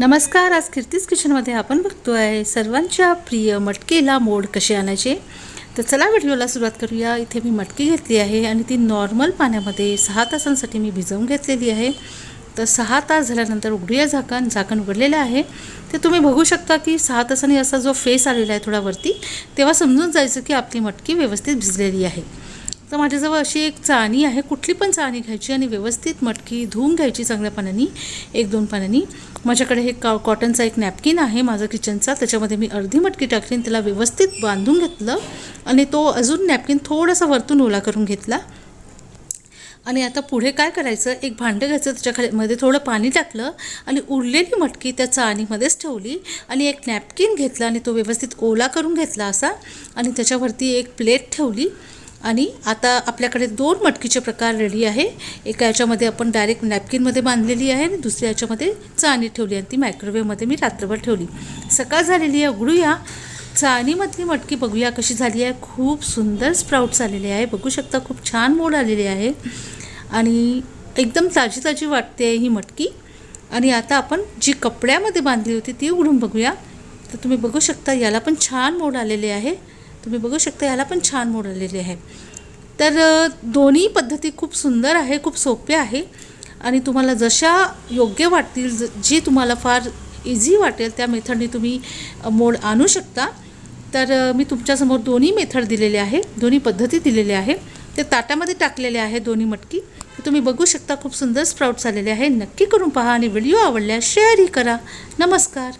नमस्कार आज कीर्तीस किचनमध्ये आपण बघतो आहे सर्वांच्या प्रिय मटकेला मोड कसे आणायचे? तर चला व्हिडिओला सुरुवात करूया. इथे मी मटकी घेतली आहे आणि ती नॉर्मल पाण्यामध्ये सहा तासांसाठी मी भिजवून घेतलेली आहे. तर सहा तास झाल्यानंतर उघडूया झाकण. झाकण उघडलेलं आहे. ते तुम्ही बघू शकता की सहा तासांनी असा जो फेस आलेला आहे थोडा वरती तेव्हा समजून जायचं की आपली मटकी व्यवस्थित भिजलेली आहे. तर माझ्याजवळ अशी एक चाळणी आहे. कुठली पण चाळणी घ्यायची आणि व्यवस्थित मटकी धुवून घ्यायची चांगल्या पाण्याने एक दोन पाण्याने. माझ्याकडे हे का कॉटनचा एक नॅपकिन आहे माझा किचनचा त्याच्यामध्ये मी अर्धी मटकी टाकली आणि त्याला व्यवस्थित बांधून घेतलं. आणि तो अजून नॅपकिन थोडासा वरतून ओला करून घेतला. आणि आता पुढे काय करायचं? एक भांडं घ्यायचं. त्याच्याखाली मध्ये थोडं पाणी टाकलं आणि उरलेली मटकी त्या चाळणीमध्येच ठेवली. आणि एक नॅपकिन घेतला आणि तो व्यवस्थित ओला करून घेतला असा. आणि त्याच्यावरती एक प्लेट ठेवली. आणि आता आपल्याकडे दोन मटकीचे प्रकार रेडी आहे. एका याच्यामध्ये आपण डायरेक्ट नॅपकिनमध्ये बांधलेली आहे आणि दुसऱ्या याच्यामध्ये चाणी ठेवली आणि ती मायक्रोवेवमध्ये मी रात्रभर ठेवली. सकाळ झालेली आहे उघडूया. चाणीमधली मटकी बघूया कशी झाली आहे. खूप सुंदर स्प्राउट्स आलेले आहे. बघू शकता खूप छान मोड आलेले आहे. आणि एकदम ताजी ताजी वाटते आहे ही मटकी. आणि आता आपण जी कपड्यामध्ये बांधली होती ती उघडून बघूया. तर तुम्ही बघू शकता याला पण छान मोड आलेले आहे. तुम्ही बघू शकता याला पण छान मोड आलेले आहे. तर दोन्ही पद्धती खूप सुंदर आहे खूप सोप्या आहे. आणि तुम्हाला जशा योग्य वाटतील ज- जी तुम्हाला फार इझी वाटेल त्या मेथडने तुम्ही मोड आणू शकता. तर मी तुमच्यासमोर दोन्ही मेथड दिलेले आहे दोन्ही पद्धती दिलेल्या आहे. ते ताटामध्ये टाकलेले आहे दोन्ही मटकी. तुम्ही बघू शकता खूप सुंदर स्प्राउट झालेले आहे. नक्की करून पहा आणि व्हिडिओ आवडल्यास शेअरही करा. नमस्कार.